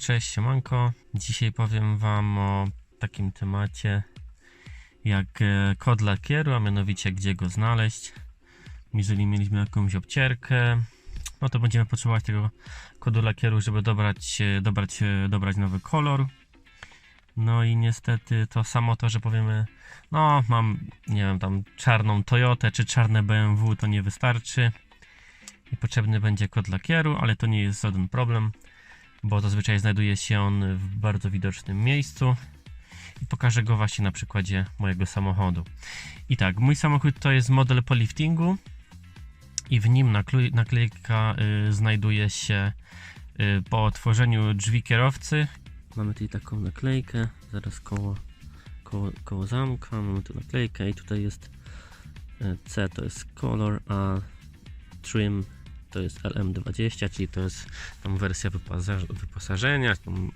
cześć, siemanko. Dzisiaj powiem Wam o takim temacie jak e, kod lakieru, a mianowicie gdzie go znaleźć. Jeżeli mieliśmy jakąś obcierkę, no to będziemy potrzebować tego kodu lakieru, żeby dobrać, e, dobrać, e, dobrać nowy kolor. No i niestety to samo to, że powiemy, no mam, nie wiem, tam czarną Toyotę czy czarne BMW, to nie wystarczy. I potrzebny będzie kod lakieru, ale to nie jest żaden problem bo zazwyczaj znajduje się on w bardzo widocznym miejscu i pokażę go właśnie na przykładzie mojego samochodu. I tak, mój samochód to jest model po liftingu i w nim naklejka y, znajduje się y, po otworzeniu drzwi kierowcy. Mamy tutaj taką naklejkę, zaraz koło, koło, koło zamka, mamy tu naklejkę i tutaj jest y, C to jest color, a trim to jest LM20, czyli to jest tam wersja wyposaż- wyposażenia, tam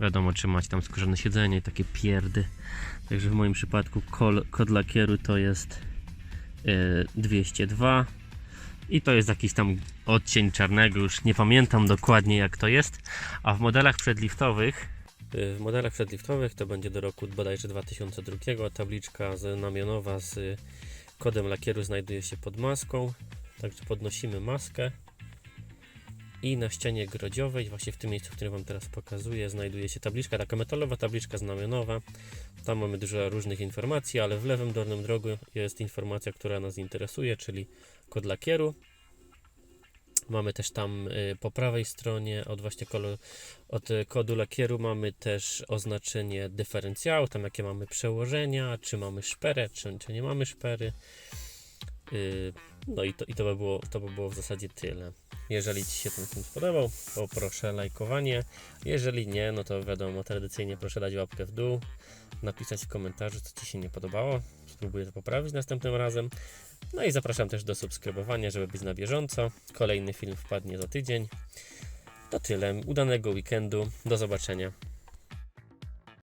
wiadomo czy macie tam skórzane siedzenie i takie pierdy. Także w moim przypadku kol, kod lakieru to jest y, 202 i to jest jakiś tam odcień czarnego, już nie pamiętam dokładnie jak to jest, a w modelach przedliftowych y, w modelach przedliftowych to będzie do roku bodajże 2002 tabliczka znamionowa z kodem lakieru znajduje się pod maską. Także podnosimy maskę i na ścianie grodziowej, właśnie w tym miejscu, w którym Wam teraz pokazuję, znajduje się tabliczka, taka metalowa tabliczka znamionowa. Tam mamy dużo różnych informacji, ale w lewym dolnym rogu jest informacja, która nas interesuje, czyli kod lakieru. Mamy też tam y, po prawej stronie od właśnie kolor, od y, kodu lakieru mamy też oznaczenie dyferencjału, tam jakie mamy przełożenia, czy mamy szperę, czy, czy nie mamy szpery. Y, no i to, i to, by było, to by było w zasadzie tyle. Jeżeli Ci się ten film spodobał, to proszę lajkowanie. Jeżeli nie, no to wiadomo, tradycyjnie proszę dać łapkę w dół, napisać w komentarzu, co Ci się nie podobało. Spróbuję to poprawić następnym razem. No i zapraszam też do subskrybowania, żeby być na bieżąco. Kolejny film wpadnie za tydzień. To tyle. Udanego weekendu. Do zobaczenia.